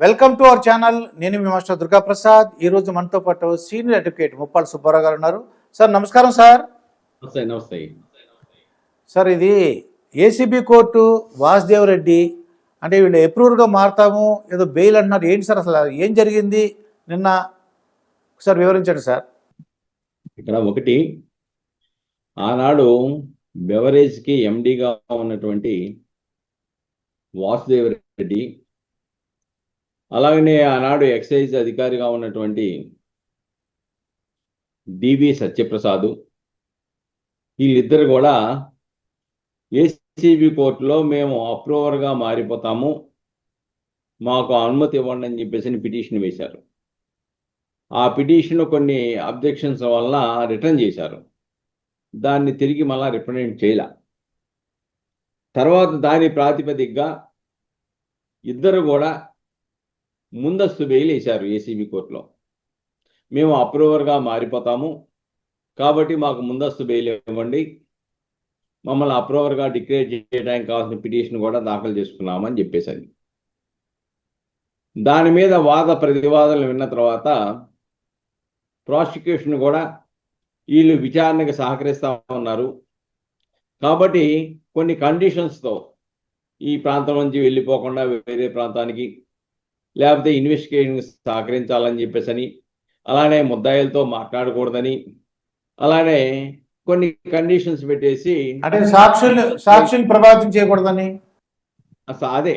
Welcome to our channel నేను మీ master Durga Prasad ఈ రోజు మనతో పాటు సీనియర్ అడ్వకేట్ ముప్పాల సుబ్బారావు గారు ఉన్నారు. సార్ నమస్కారం సార్. నమస్తే నమస్తే. సార్ ఇది ఏసీబీ కోర్టు వాసుదేవ్ రెడ్డి అంటే వీళ్ళు అప్రూవ్డ్గా మారుతాము ఏదో బెయిల్ అంటున్నారు. ఏంటి సార్ అసలు? ఏం జరిగింది? నిన్న ఒకసారి వివరించండి సార్. ఇక్కడ ఒకటి ఆనాడు బెవరేజ్కి ఎండిగా ఉన్నటువంటి వాసుదేవ్ రెడ్డి అలాగనే ఆనాడు ఎక్సైజ్ అధికారిగా ఉన్నటువంటి డివి సత్యప్రసాద్ వీళ్ళిద్దరు కూడా ఏసీబీ కోర్టులో మేము అప్రూవర్గా మారిపోతాము మాకు అనుమతి ఇవ్వండి అని చెప్పేసి పిటిషన్ వేశారు. ఆ పిటిషన్ కొన్ని అబ్జెక్షన్స్ వల్ల రిటర్న్ చేశారు. దాన్ని తిరిగి మళ్ళా రిప్రజెంట్ చేయలే. తర్వాత దాని ప్రాతిపదికగా ఇద్దరు కూడా ముందస్తు బెయిల్ వేశారు ఏసీబీ కోర్టులో. మేము అప్రూవర్గా మారిపోతాము. కాబట్టి మాకు ముందస్తు బెయిల్ ఇవ్వండి. మమ్మల్ని అప్రూవర్గా డిక్లేర్ చేయడానికి కావాల్సిన పిటిషన్ కూడా దాఖలు చేసుకున్నామని చెప్పేసి దాని మీద వాద ప్రతివాదనలు విన్న తర్వాత ప్రాసిక్యూషన్ కూడా వీళ్ళు విచారణకు సహకరిస్తూ ఉన్నారు. కాబట్టి కొన్ని కండిషన్స్తో ఈ ప్రాంతం నుంచి వెళ్ళిపోకుండా వేరే ప్రాంతానికి లేకపోతే ఇన్వెస్టిగేషన్ సహకరించాలని చెప్పేసి అని అలానే ముద్దాయిలతో మాట్లాడకూడదని అలానే కొన్ని కండిషన్స్ పెట్టేసి అంటే సాక్షులు సాక్షులు ప్రభావితం చేయకూడదని? అసలు అదే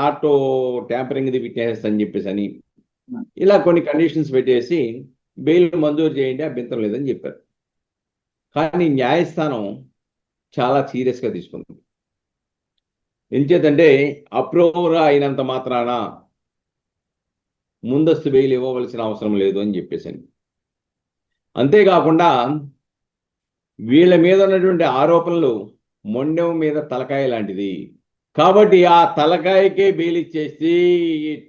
నాట్ ట్యాంపరింగ్ ది విట్నెస్ అని చెప్పేసి అని ఇలా కొన్ని కండిషన్స్ పెట్టేసి బెయిల్ మంజూరు చేయండి అభ్యంతరం లేదని చెప్పారు. కానీ న్యాయస్థానం చాలా సీరియస్గా తీసుకుంది. ఎంచేతంటే అప్రూవర్ అయినంత మాత్రాన ముందస్తు బెయిల్ ఇవ్వవలసిన అవసరం లేదు అని చెప్పేసి అంతేకాకుండా వీళ్ళ మీద ఉన్నటువంటి ఆరోపణలు మొండెం మీద తలకాయ లాంటిది. కాబట్టి ఆ తలకాయకే బెయిల్ ఇచ్చేసి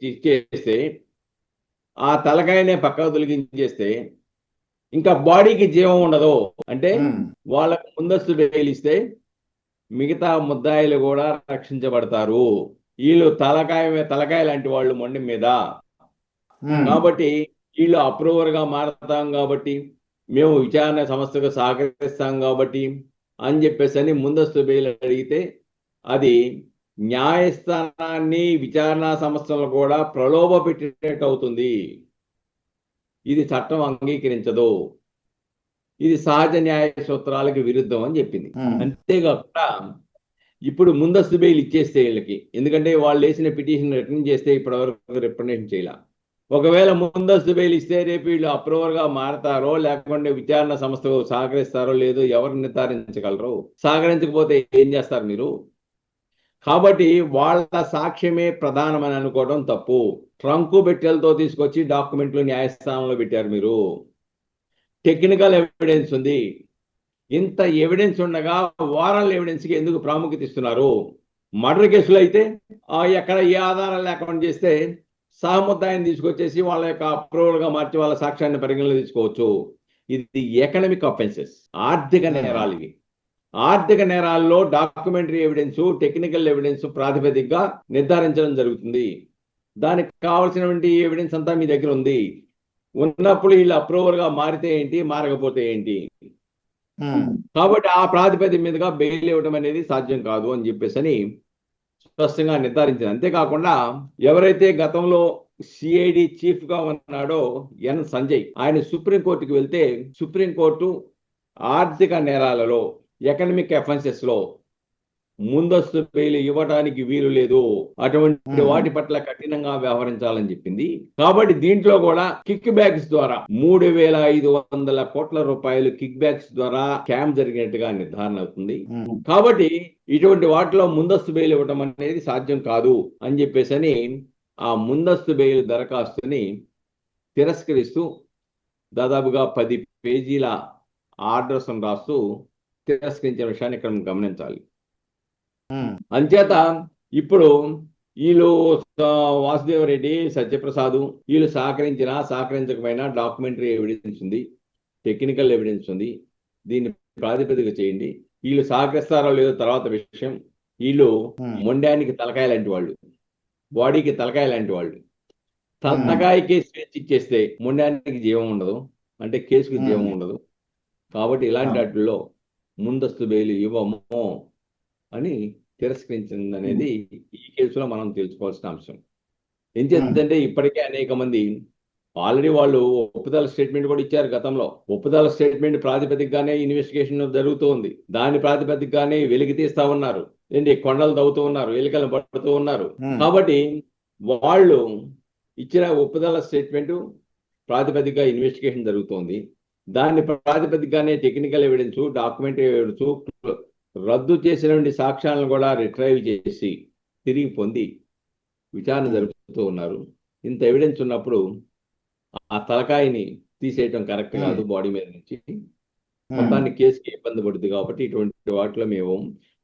ఇచ్చేస్తే ఆ తలకాయనే పక్కకు తొలగించేస్తే ఇంకా బాడీకి జీవం ఉండదు. అంటే వాళ్ళకు ముందస్తు బెయిల్ ఇస్తే మిగతా ముద్దాయిలు కూడా రక్షించబడతారు. వీళ్ళు తలకాయ తలకాయ లాంటి వాళ్ళు మొండి మీద. కాబట్టి వీళ్ళు అప్రూవర్గా మారతాం కాబట్టి మేము విచారణ సంస్థకు సహకరిస్తాం కాబట్టి అని చెప్పేసి అని ముందస్తు బెయిల్ అడిగితే అది న్యాయస్థానాన్ని విచారణ సంస్థలను కూడా ప్రలోభ పెట్టినట్టు అవుతుంది. ఇది చట్టం అంగీకరించదు. ఇది సహజ న్యాయ సూత్రాలకు విరుద్ధం అని చెప్పింది. ఉమ్, అంతేకాకుండా ఇప్పుడు ముందస్తు బెయిల్ ఇచ్చేస్తే వీళ్ళకి ఎందుకంటే వాళ్ళు వేసిన పిటిషన్ రిటర్న్ చేస్తే ఇప్పటివరకు రిప్రజెంట్ చేయాల. ఒకవేళ ముందస్తు బెయిల్ ఇస్తే రేపు వీళ్ళు అప్రూవర్గా మారతారో లేకుంటే విచారణ సంస్థకు సహకరిస్తారో లేదో ఎవరు నిర్ధారించగలరు? సహకరించకపోతే ఏం చేస్తారు మీరు? కాబట్టి వాళ్ళ సాక్ష్యమే ప్రధానమని అనుకోవడం తప్పు. ట్రంకు పెట్టెలతో తీసుకొచ్చి డాక్యుమెంట్లు న్యాయస్థానంలో పెట్టారు మీరు. టెక్నికల్ ఎవిడెన్స్ ఉంది. ఇంత ఎవిడెన్స్ ఉండగా వారల్ ఎవిడెన్స్కి ఎందుకు ప్రాముఖ్యత ఇస్తున్నారు? మర్డర్ కేసులు అయితే ఆ ఎక్కడ ఏ ఆధారం లేకుండా చేస్తే సహముద్దాయిని తీసుకొచ్చేసి వాళ్ళ యొక్క అప్రూవల్గా మార్చి వాళ్ళ సాక్ష్యాన్ని పరిగణలో తీసుకోవచ్చు. ఇది ఎకనమిక్ అఫెన్సెస్ ఆర్థిక నేరాలు ఇవి. ఆర్థిక నేరాల్లో డాక్యుమెంటరీ ఎవిడెన్స్ టెక్నికల్ ఎవిడెన్స్ ప్రాతిపదికగా నిర్ధారించడం జరుగుతుంది. దానికి కావాల్సినటువంటి ఎవిడెన్స్ అంతా మీ దగ్గర ఉంది. ఉన్నప్పుడు వీళ్ళు అప్రూవల్గా మారితే ఏంటి మారకపోతే ఏంటి? ఉమ్, కాబట్టి ఆ ప్రాతిపదిక మీదుగా బెయిల్ ఇవ్వడం అనేది సాధ్యం కాదు అని చెప్పేసి అని స్పష్టంగా నిర్ధారించింది. అంతేకాకుండా ఎవరైతే గతంలో సిఐడి చీఫ్గా ఉన్నాడో ఎన్ సంజయ్ ఆయన సుప్రీంకోర్టుకి వెళ్తే సుప్రీంకోర్టు ఆర్థిక నేరాలలో ఎకనమిక్ అఫెన్సెస్లో ముందస్తు బెయిల్ ఇవ్వడానికి వీలు లేదు. అటువంటి. వాటి పట్ల కఠినంగా వ్యవహరించాలని చెప్పింది. కాబట్టి దీంట్లో కూడా కిక్ బ్యాక్స్ ద్వారా మూడు వేల ఐదు వందల కోట్ల రూపాయలు కిక్ బ్యాక్స్ ద్వారా క్యామ్ జరిగినట్టుగా నిర్ధారణ అవుతుంది. కాబట్టి ఇటువంటి వాటిలో ముందస్తు బెయిల్ ఇవ్వడం అనేది సాధ్యం కాదు అని చెప్పేసి అని ఆ ముందస్తు బెయిల్ దరఖాస్తుని తిరస్కరిస్తూ దాదాపుగా పది పేజీల ఆర్డర్స్ రాస్తూ తిరస్కరించిన విషయాన్ని ఇక్కడ మనం గమనించాలి. అంచేత ఇప్పుడు వీళ్ళు ఆ, వాసుదేవ రెడ్డి సత్యప్రసాద్ వీళ్ళు సహకరించినా సహకరించకపోయినా డాక్యుమెంటరీ ఎవిడెన్స్ ఉంది టెక్నికల్ ఎవిడెన్స్ ఉంది. దీన్ని ప్రాతిపదిక చేయండి. వీళ్ళు సహకరిస్తారో లేదో తర్వాత విషయం. వీళ్ళు ఉమ్, మొండానికి తలకాయ లాంటి వాళ్ళు. బాడీకి తలకాయ లాంటి వాళ్ళు. తలకాయకి స్వేచ్ఛ ఇచ్చేస్తే మొండానికి జీవం ఉండదు అంటే కేసుకి జీవం Hmm. ఉండదు. కాబట్టి ఇలాంటి. వాటిల్లో ముందస్తు బెయిల్ ఇవ్వము. అని తిరస్కరించింది అనేది ఈ కేసులో మనం తెలుసుకోవాల్సిన అంశం. ఏం చేస్తుందంటే ఇప్పటికే అనేక మంది ఆల్రెడీ వాళ్ళు ఒప్పుదల స్టేట్మెంట్ కూడా ఇచ్చారు గతంలో. ఒప్పుదల స్టేట్మెంట్ ప్రాతిపదికగానే ఇన్వెస్టిగేషన్ జరుగుతూ ఉంది. దాని ప్రాతిపదికగానే వెలికి తీస్తా ఉన్నారు. ఏంటి? కొండలు తవ్వుతూ ఉన్నారు ఎలికలు పడుతూ ఉన్నారు. కాబట్టి వాళ్ళు ఇచ్చిన ఒప్పుదల స్టేట్మెంట్ ప్రాతిపదికగా ఇన్వెస్టిగేషన్ జరుగుతోంది. దాని ప్రాతిపదికగానే టెక్నికల్ ఎవిడెన్స్ డాక్యుమెంటరీ ఎవిడెన్స్ రద్దు చేసినటువంటి సాక్ష్యాలను కూడా రిట్రైవ్ చేసి తిరిగి పొంది విచారణ జరుపుతూ ఉన్నారు. ఇంత ఎవిడెన్స్ ఉన్నప్పుడు ఆ తలకాయని తీసేయటం కరెక్ట్ కాదు బాడీ మీద నుంచి. ఉమ్, మొత్తాన్ని కేసుకి ఇబ్బంది పడుతుంది కాబట్టి ఇటువంటి వాటిలో మేము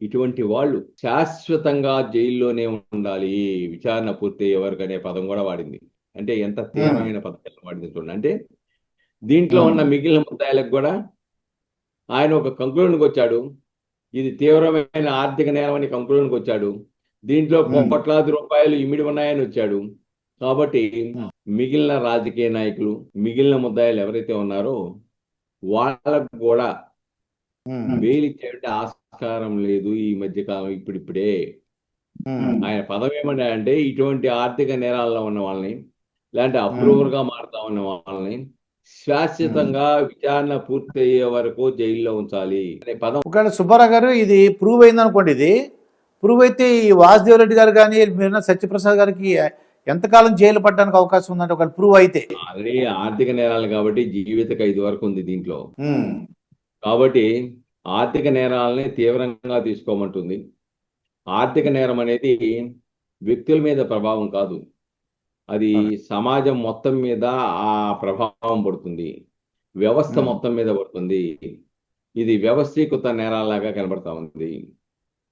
ఇటువంటి వాళ్ళు శాశ్వతంగా జైల్లోనే ఉండాలి. విచారణ పూర్తయ్యే వరకు అనే పదం కూడా వాడింది. అంటే ఎంత తీవ్రమైన పదం వాడింది చూడండి. అంటే దీంట్లో ఉన్న మిగిలిన ముద్దాయిలకు కూడా ఆయన ఒక కంక్లూజన్కి వచ్చాడు. ఇది తీవ్రమైన ఆర్థిక నేరం అని కంక్లూజన్కి వచ్చాడు. దీంట్లో. కోట్లాది రూపాయలు ఇమిడి ఉన్నాయని వచ్చాడు. కాబట్టి మిగిలిన రాజకీయ నాయకులు మిగిలిన ముద్దాయిలు ఎవరైతే ఉన్నారో వాళ్ళకు కూడా ఇచ్చేటువంటి ఆస్కారం లేదు ఈ మధ్య కాలం ఇప్పుడిప్పుడే. ఆయన పదం ఏమంటే అంటే ఇటువంటి ఆర్థిక నేరాల్లో ఉన్న వాళ్ళని లేదంటే అప్రూవర్గా మారుతా ఉన్న వాళ్ళని శాశ్వతంగా విచారణ పూర్తయ్యే వరకు జైల్లో ఉంచాలి అనే పదం. ఒకవేళ సుబ్బారావు గారు ఇది ప్రూవ్ అయింది అనుకోండి ఇది ప్రూవ్ అయితే ఈ వాసుదేవ్ రెడ్డి గారు కానీ మీరున్న సత్యప్రసాద్ గారికి ఎంతకాలం జైలు పట్టడానికి అవకాశం ఉందంటే ఒకవేళ ప్రూవ్ అయితే. ఆల్రెడీ ఆర్థిక నేరాలు కాబట్టి జీవిత ఖైదు వరకు ఉంది దీంట్లో. కాబట్టి ఆర్థిక నేరాలని తీవ్రంగా తీసుకోమంటుంది. ఆర్థిక నేరం అనేది వ్యక్తుల మీద ప్రభావం కాదు. అది సమాజం మొత్తం మీద ఆ ప్రభావం పడుతుంది. వ్యవస్థ. మొత్తం మీద పడుతుంది. ఇది వ్యవస్థీకృత నేరాలాగా కనబడతా ఉంది.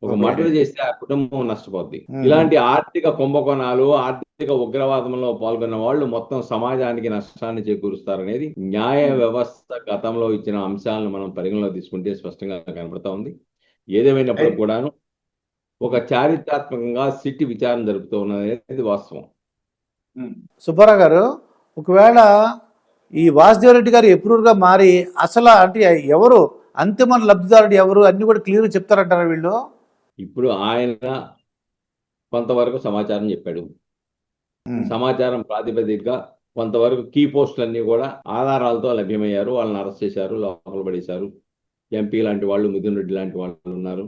ఒక. మర్డర్ చేస్తే ఆ కుటుంబం నష్టపోద్ది. ఇలాంటి ఆర్థిక కుంభకోణాలు ఆర్థిక ఉగ్రవాదంలో పాల్గొన్న వాళ్ళు మొత్తం సమాజానికి నష్టాన్ని చేకూరుస్తారనేది న్యాయ వ్యవస్థ గతంలో ఇచ్చిన అంశాలను మనం పరిగణలో తీసుకుంటే స్పష్టంగా కనబడతా ఉంది. ఏదేమైనప్పుడు కూడాను ఒక చారిత్రాత్మకంగా సిట్టి విచారణ జరుపుతూ ఉన్నది వాస్తవం. సుబ్బారావు గారు ఒకవేళ ఈ వాసుదేవ్ రెడ్డి గారు ఎప్రూవ్గా మారి అసలు అంటే ఎవరు అంతిమ లబ్ధిదారుడు ఎవరు అన్ని కూడా క్లియర్ చెప్తారంటారా వీళ్ళు? ఇప్పుడు ఆయన కొంతవరకు సమాచారం చెప్పాడు. సమాచారం ప్రాతిపదికగా కొంతవరకు కీ పోస్టులన్నీ కూడా ఆధారాలతో లభ్యమయ్యారు. వాళ్ళని అరెస్ట్ చేశారు లోపల పడేశారు. ఎంపీ లాంటి వాళ్ళు మిథున్ రెడ్డి లాంటి వాళ్ళు ఉన్నారు.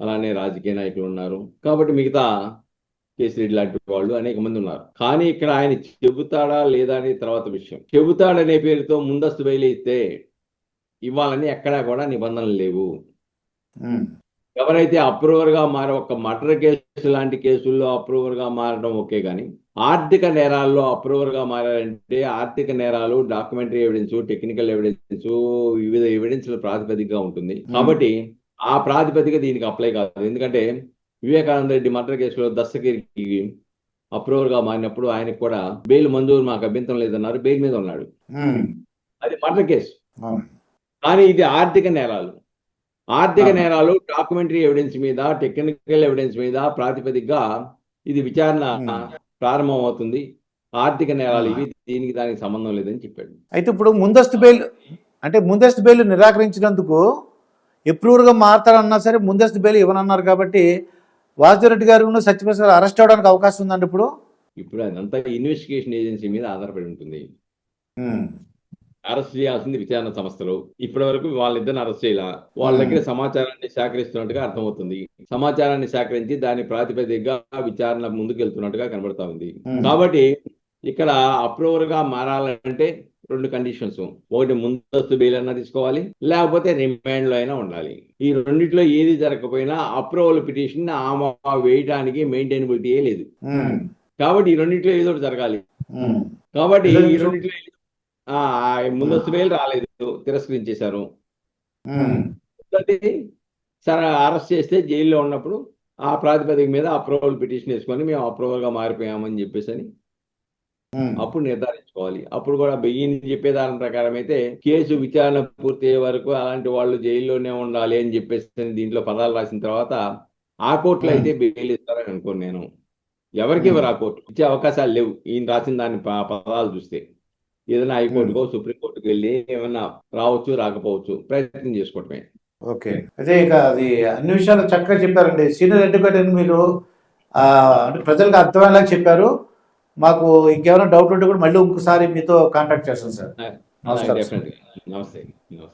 అలానే రాజకీయ నాయకులు ఉన్నారు. కాబట్టి మిగతా కేసిరెడ్డి లాంటి వాళ్ళు అనేక మంది ఉన్నారు. కానీ ఇక్కడ ఆయన చెబుతాడా లేదా అనే తర్వాత విషయం. చెబుతాడనే పేరుతో ముందస్తు బయలు ఇస్తే ఇవ్వాలని ఎక్కడా కూడా నిబంధనలు లేవు. ఎవరైతే అప్రూవర్గా మారే ఒక మర్డర్ కేసు లాంటి కేసుల్లో అప్రూవర్గా మారడం ఓకే కానీ ఆర్థిక నేరాల్లో అప్రూవర్గా మారారంటే ఆర్థిక నేరాలు డాక్యుమెంటరీ ఎవిడెన్స్ టెక్నికల్ ఎవిడెన్స్ వివిధ ఎవిడెన్స్ల ప్రాతిపదికగా ఉంటుంది. కాబట్టి ఆ ప్రాతిపదిక దీనికి అప్లై కాదు. ఎందుకంటే వివేకానంద రెడ్డి మర్డర్ కేసులో దస్తగిరికి అప్రూవర్గా మారినప్పుడు ఆయనకు కూడా బెయిల్ మంజూరు మాకు అభ్యంతరం లేదన్నారు బెయిల్ మీద ఉన్నాడు. అది మర్డర్ కేసు. కానీ ఇది ఆర్థిక నేరాలు. ఆర్థిక. నేరాలు డాక్యుమెంటరీ ఎవిడెన్స్ మీద టెక్నికల్ ఎవిడెన్స్ మీద ప్రాతిపదికగా ఇది విచారణ. ప్రారంభం అవుతుంది ఆర్థిక నేరాలు ఇవి దీనికి దానికి సంబంధం లేదని చెప్పాడు. అయితే ఇప్పుడు ముందస్తు బెయిల్ అంటే ముందస్తు బెయిల్ నిరాకరించినందుకు ఎప్రూవ్గా మారతారన్నా సరే ముందస్తు బెయిల్ ఇవ్వనన్నారు కాబట్టి వాసుదేవ్ రెడ్డి గారు సత్యప్రసాద్ అరెస్ట్ అవడానికి అవకాశం ఉందండి ఇప్పుడు? ఇప్పుడు అదంతా ఇన్వెస్టిగేషన్ ఏజెన్సీ మీద ఆధారపడి ఉంటుంది. అరెస్ట్ చేయాల్సింది విచారణ సంస్థలు. ఇప్పటి వరకు వాళ్ళిద్దరిని అరెస్ట్ చేయాల. వాళ్ళ దగ్గర సమాచారాన్ని సేకరిస్తున్నట్టుగా అర్థమవుతుంది. సమాచారాన్ని సేకరించి దాని ప్రాతిపదికగా విచారణ ముందుకు వెళ్తున్నట్టుగా కనబడతా ఉంది. కాబట్టి ఇక్కడ అప్రూవర్గా మారాలంటే రెండు కండిషన్స్ ఒకటి ముందస్తు బెయిల్ అన్నా తీసుకోవాలి లేకపోతే రిమాండ్లో అయినా ఉండాలి. ఈ రెండిట్లో ఏది జరగకపోయినా అప్రూవల్ పిటిషన్ ఆమె వేయడానికి మెయింటైనబిలిటీ లేదు. కాబట్టి ఈ రెండిట్లో ఏదో ఒకటి జరగాలి. కాబట్టి ఈ రెండిట్లో ముందస్తు బెయిల్ రాలేదు తిరస్కరించేశారు. సరే అరెస్ట్ చేస్తే జైల్లో ఉన్నప్పుడు ఆ ప్రాతిపదిక మీద అప్రూవల్ పిటిషన్ వేసుకొని మేము అప్రూవల్గా మారిపోయామని చెప్పేసి అని అప్పుడు నిర్ధారించుకోవాలి. అప్పుడు కూడా బెయ్యిని చెప్పే దాని ప్రకారం అయితే కేసు విచారణ పూర్తయ్యే వరకు అలాంటి వాళ్ళు జైల్లోనే ఉండాలి అని చెప్పేసి దీంట్లో పదాలు రాసిన తర్వాత ఆ కోర్టులో అయితే బెయిల్ ఇస్తారని అనుకోను నేను. ఎవరికి ఇవ్వరు ఆ కోర్టు. ఇచ్చే అవకాశాలు లేవు. ఈయన రాసిన దాని పదాలు చూస్తే. ఏదైనా హైకోర్టుకో సుప్రీంకోర్టుకు వెళ్ళి ఏమన్నా రావచ్చు రాకపోవచ్చు ప్రయత్నం చేసుకోవటమే. ఓకే. అదే ఇక అది అన్ని విషయాలు చక్కగా చెప్పారండి. సీనియర్ ఎడ్యుకేటర్ మీరు ప్రజలకు అర్థమయ్యేలా చెప్పారు. మాకు ఇంకేమైనా డౌట్ ఉంటే కూడా మళ్ళీ ఇంకోసారి మీతో కాంటాక్ట్ చేస్తాం సార్. నమస్కారం నమస్తే.